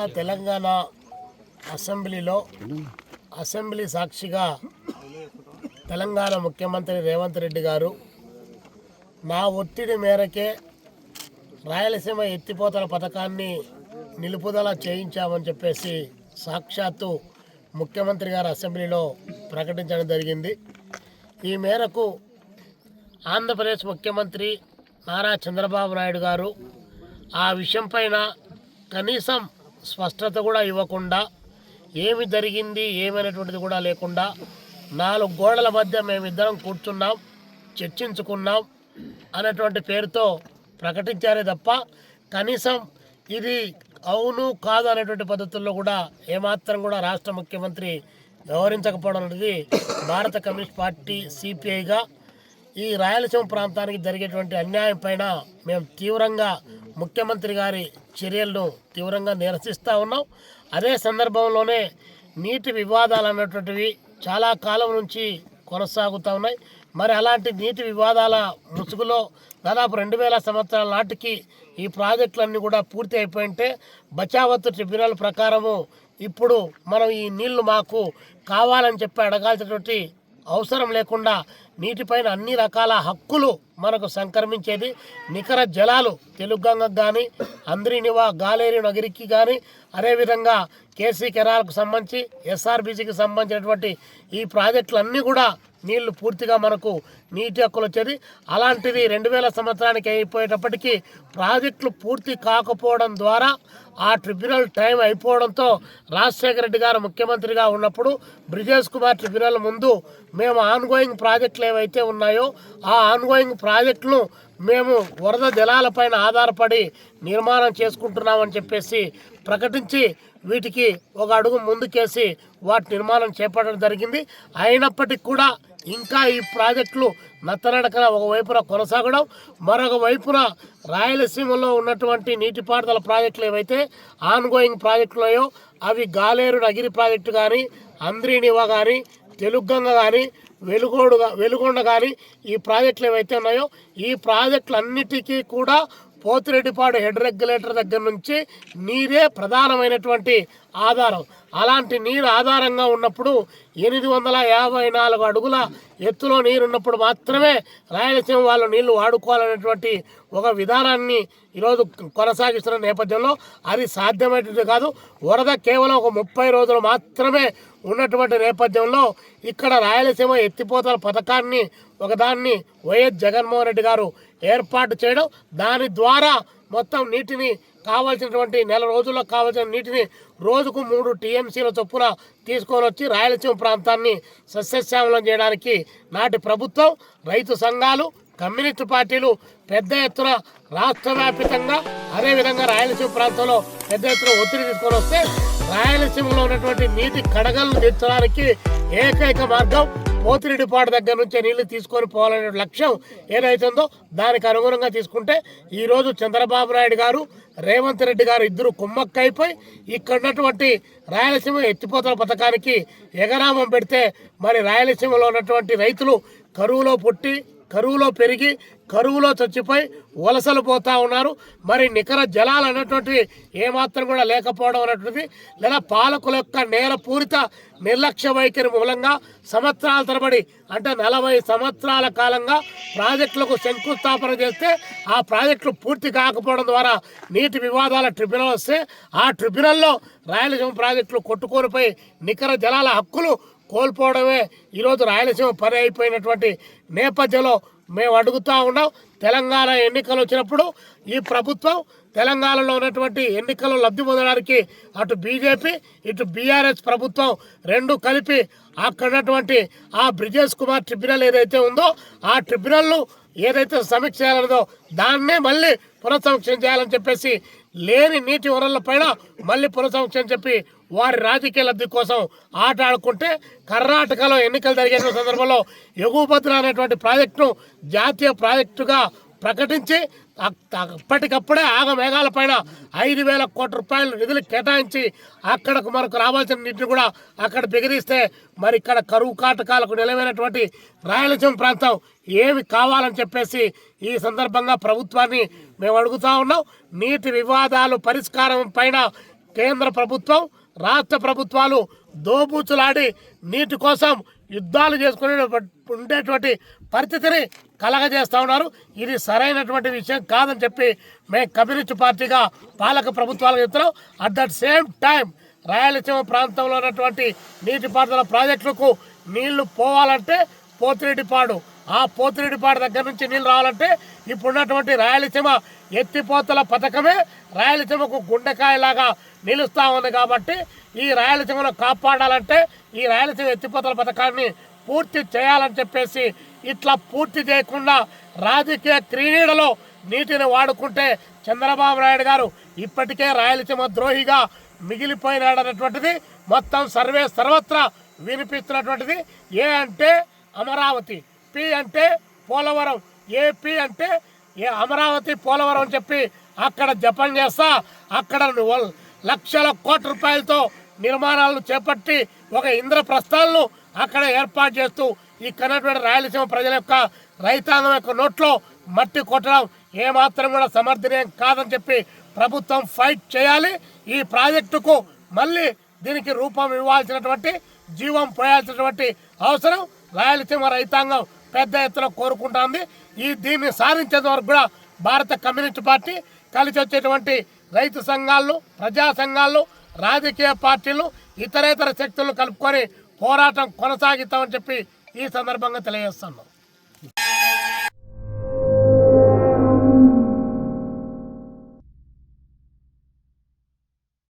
ఇటీవల తెలంగాణ అసెంబ్లీలో అసెంబ్లీ సాక్షిగా తెలంగాణ ముఖ్యమంత్రి రేవంత్ రెడ్డి గారు నా ఒత్తిడి మేరకే రాయలసీమ ఎత్తిపోతల పథకాన్ని నిలుపుదల చేయించామని చెప్పేసి సాక్షాత్తు ముఖ్యమంత్రి గారు అసెంబ్లీలో ప్రకటించడం జరిగింది. ఈ మేరకు ఆంధ్రప్రదేశ్ ముఖ్యమంత్రి నారా చంద్రబాబు నాయుడు గారు ఆ విషయం పైన కనీసం స్పష్టత కూడా ఇవ్వకుండా ఏమి జరిగింది ఏమైనటువంటిది కూడా లేకుండా నాలుగు గోడల మధ్య మేమిద్దరం కూర్చున్నాం చర్చించుకున్నాం అనేటువంటి పేరుతో ప్రకటించారే తప్ప కనీసం ఇది అవును కాదు అనేటువంటి పద్ధతుల్లో కూడా ఏమాత్రం కూడా రాష్ట్ర ముఖ్యమంత్రి వ్యవహరించకపోవడం అనేది భారత కమ్యూనిస్ట్ పార్టీ సిపిఐగా ఈ రాయలసీమ ప్రాంతానికి జరిగేటువంటి అన్యాయం పైన మేము తీవ్రంగా ముఖ్యమంత్రి గారి చర్యలను తీవ్రంగా నిరసిస్తూ ఉన్నాం. అదే సందర్భంలోనే నీటి వివాదాలు అన్నటువంటివి చాలా కాలం నుంచి కొనసాగుతూ ఉన్నాయి. మరి అలాంటి నీటి వివాదాల ముసుగులో దాదాపు రెండు వేల సంవత్సరాల నాటికి ఈ ప్రాజెక్టులన్నీ కూడా పూర్తి అయిపోయింటే బచావత్ ట్రిబ్యునల్ ప్రకారము ఇప్పుడు మనం ఈ నీళ్ళు మాకు కావాలని చెప్పి అడగాల్సినటువంటి అవసరం లేకుండా నీటిపైన అన్ని రకాల హక్కులు మనకు సంక్రమించేది నికర జలాలు. తెలుగంగకు కానీ అంద్రినివా గాలేరు నగరికి కానీ అదేవిధంగా కేసీ కెనాల్కు సంబంధించి ఎస్ఆర్బీసీకి సంబంధించినటువంటి ఈ ప్రాజెక్టులన్నీ కూడా నీళ్ళు పూర్తిగా మనకు నీటి హక్కులు వచ్చేది. అలాంటిది రెండు వేల సంవత్సరానికి అయిపోయేటప్పటికీ ప్రాజెక్టులు పూర్తి కాకపోవడం ద్వారా ఆ ట్రిబ్యునల్ టైం అయిపోవడంతో రాజశేఖర రెడ్డి గారు ముఖ్యమంత్రిగా ఉన్నప్పుడు బ్రిజేష్ కుమార్ ట్రిబ్యునల్ ముందు మేము ఆన్గోయింగ్ ప్రాజెక్టులు ఏవైతే ఉన్నాయో ఆ ఆన్గోయింగ్ ప్రాజెక్టును మేము వరద జలాలపైన ఆధారపడి నిర్మాణం చేసుకుంటున్నామని చెప్పేసి ప్రకటించి వీటికి ఒక అడుగు ముందుకేసి వాటి నిర్మాణం చేపట్టడం జరిగింది. అయినప్పటికీ కూడా ఇంకా ఈ ప్రాజెక్టులు నత్తనడకన ఒకవైపున కొనసాగడం మరొక వైపున రాయలసీమలో ఉన్నటువంటి నీటిపారుదల ప్రాజెక్టులు ఏవైతే ఆన్గోయింగ్ ప్రాజెక్టులు అవి గాలేరు నగిరి ప్రాజెక్టు కానీ అంద్రీనివా కానీ తెలుగంగ కానీ వెలుగోడు వెలుగొండ కానీ ఈ ప్రాజెక్టులు ఏవైతే ఉన్నాయో ఈ ప్రాజెక్టులన్నిటికీ కూడా పోతిరెడ్డిపాడు హెడ్ రెగ్యులేటర్ దగ్గర నుంచి నీరే ప్రధానమైనటువంటి ఆధారం. అలాంటి నీరు ఆధారంగా ఉన్నప్పుడు ఎనిమిది వందల యాభై నాలుగు అడుగుల ఎత్తులో నీరు ఉన్నప్పుడు మాత్రమే రాయలసీమ వాళ్ళు నీళ్ళు వాడుకోవాలనేటువంటి ఒక విధానాన్ని ఈరోజు కొనసాగిస్తున్న నేపథ్యంలో అది సాధ్యమైనది కాదు. వరద కేవలం ఒక ముప్పై రోజులు మాత్రమే ఉన్నటువంటి నేపథ్యంలో ఇక్కడ రాయలసీమ ఎత్తిపోతల పథకాన్ని ఒకదాన్ని వైఎస్ జగన్మోహన్ రెడ్డి గారు ఏర్పాటు చేయడం దాని ద్వారా మొత్తం నీటిని కావాల్సినటువంటి నెల రోజుల్లో కావాల్సిన నీటిని రోజుకు మూడు టీఎంసీల చొప్పున తీసుకొని వచ్చి రాయలసీమ ప్రాంతాన్ని సస్యశ్యామలం చేయడానికి నాటి ప్రభుత్వం రైతు సంఘాలు కమ్యూనిస్టు పార్టీలు పెద్ద ఎత్తున రాష్ట్ర వ్యాప్తంగా అదేవిధంగా రాయలసీమ ప్రాంతంలో పెద్ద ఎత్తున ఒత్తిడి తీసుకొని వస్తే రాయలసీమలో ఉన్నటువంటి నీటి కడగలను తీర్చడానికి ఏకైక మార్గం పోతిరెడ్డిపాడు దగ్గర నుంచే నీళ్ళు తీసుకొని పోవాలనే లక్ష్యం ఏదైతుందో దానికి అనుగుణంగా తీసుకుంటే ఈరోజు చంద్రబాబు నాయుడు గారు రేవంత్ రెడ్డి గారు ఇద్దరు కుమ్మక్కైపోయి ఇక్కడ ఉన్నటువంటి రాయలసీమ ఎత్తిపోతల పథకానికి ఎగరామం పెడితే మరి రాయలసీమలో ఉన్నటువంటి రైతులు కరువులో పుట్టి కరువులో పెరిగి కరువులో చచ్చిపోయి వలసలు పోతా ఉన్నారు. మరి నికర జలాలు అనేటువంటివి ఏమాత్రం కూడా లేకపోవడం అనేటువంటిది లేదా పాలకుల యొక్క నేల పూరిత నిర్లక్ష్య వైఖరి మూలంగా సంవత్సరాల తరబడి అంటే నలభై సంవత్సరాల కాలంగా ప్రాజెక్టులకు శంకుస్థాపన చేస్తే ఆ ప్రాజెక్టులు పూర్తి కాకపోవడం ద్వారా నీటి వివాదాల ట్రిబ్యునల్ వస్తే ఆ ట్రిబ్యునల్లో రాయలసీమ ప్రాజెక్టులు కొట్టుకోనిపోయి నికర జలాల హక్కులు కోల్పోవడమే ఈరోజు రాయలసీమ పని అయిపోయినటువంటి నేపథ్యంలో మేము అడుగుతూ ఉన్నాం. తెలంగాణ ఎన్నికలు వచ్చినప్పుడు ఈ ప్రభుత్వం తెలంగాణలో ఉన్నటువంటి ఎన్నికలు లబ్ధి పొందడానికి అటు బీజేపీ ఇటు బీఆర్ఎస్ ప్రభుత్వం రెండు కలిపి అక్కడ ఉన్నటువంటి ఆ బ్రిజేష్ కుమార్ ట్రిబ్యునల్ ఏదైతే ఉందో ఆ ట్రిబ్యునల్ను ఏదైతే సమీక్ష చేయాలన్నదో దాన్నే మళ్ళీ పునఃసమీక్ష చేయాలని చెప్పేసి లేని నీటి వనరుల పైన మళ్ళీ పునఃసమీక్ష అని చెప్పి వారి రాజకీయ లబ్ధి కోసం ఆట ఆడుకుంటే కర్ణాటకలో ఎన్నికలు జరిగే సందర్భంలో ఎగుభద్ర అనేటువంటి ప్రాజెక్టును జాతీయ ప్రాజెక్టుగా ప్రకటించి అప్పటికప్పుడే ఆగ మేఘాల పైన ఐదు వేల కోట్ల రూపాయలు నిధులు కేటాయించి అక్కడకు మనకు రావాల్సిన నీటిని కూడా అక్కడ బిగిరిస్తే మరి ఇక్కడ కరువు కాటకాలకు నిలవైనటువంటి రాయలసీమ ప్రాంతం ఏమి కావాలని చెప్పేసి ఈ సందర్భంగా ప్రభుత్వాన్ని మేము అడుగుతా ఉన్నాం. నీటి వివాదాలు పరిష్కారం పైన కేంద్ర ప్రభుత్వం రాష్ట్ర ప్రభుత్వాలు దోబూచులాడి నీటి కోసం యుద్ధాలు చేసుకునే ఉండేటువంటి పరిస్థితిని కలగజేస్తా ఉన్నారు. ఇది సరైనటువంటి విషయం కాదని చెప్పి మేము కమ్యూనిస్ట్ పార్టీగా పాలక ప్రభుత్వాలకు చెప్తున్నాం. At that same time Rayalaseema ప్రాంతంలో ఉన్నటువంటి నీటిపారుదల ప్రాజెక్టులకు నీళ్ళు పోవాలంటే పోతిరెడ్డిపాడు. ఆ పోతిరెడ్డిపాడు దగ్గర నుంచి నీళ్ళు రావాలంటే ఇప్పుడున్నటువంటి రాయలసీమ ఎత్తిపోతల పథకమే రాయలసీమకు గుండెకాయలాగా నిలుస్తూ ఉంది కాబట్టి ఈ రాయలసీమను కాపాడాలంటే ఈ రాయలసీమ ఎత్తిపోతల పథకాన్ని పూర్తి చేయాలని చెప్పేసి ఇట్లా పూర్తి చేయకుండా రాజకీయ క్రీడలో నీటిని వాడుకుంటే చంద్రబాబు నాయుడు గారు ఇప్పటికే రాయలసీమ ద్రోహిగా మిగిలిపోయినాడన్నటువంటిది మొత్తం సర్వే సర్వత్రా వినిపిస్తున్నటువంటిది. ఏ అంటే అమరావతి పి అంటే పోలవరం ఏపీ అంటే ఏ అమరావతి పోలవరం అని చెప్పి అక్కడ జపం చేస్తా అక్కడ నువ్వు లక్షల కోట్ల రూపాయలతో నిర్మాణాలను చేపట్టి ఒక ఇంద్రప్రస్థాలను అక్కడ ఏర్పాటు చేస్తూ ఇక్కడటువంటి రాయలసీమ ప్రజల యొక్క రైతాంగం యొక్క నోట్లో మట్టి కొట్టడం ఏమాత్రం కూడా సమర్థనీయం కాదని చెప్పి ప్రభుత్వం ఫైట్ చేయాలి. ఈ ప్రాజెక్టుకు మళ్ళీ దీనికి రూపం ఇవ్వాల్సినటువంటి జీవం పోయాల్సినటువంటి అవసరం. రాయలసీమ రైతాంగం పెద్ద ఎత్తున కోరుకుంటోంది. ఈ దీన్ని సాధించేంత వరకు కూడా భారత కమ్యూనిస్ట్ పార్టీ కలిసి వచ్చేటువంటి రైతు సంఘాలు ప్రజా సంఘాలు రాజకీయ పార్టీలు ఇతరేతర శక్తులను కలుపుకొని పోరాటం కొనసాగిస్తామని చెప్పి ఈ సందర్భంగా తెలియజేస్తున్నాం.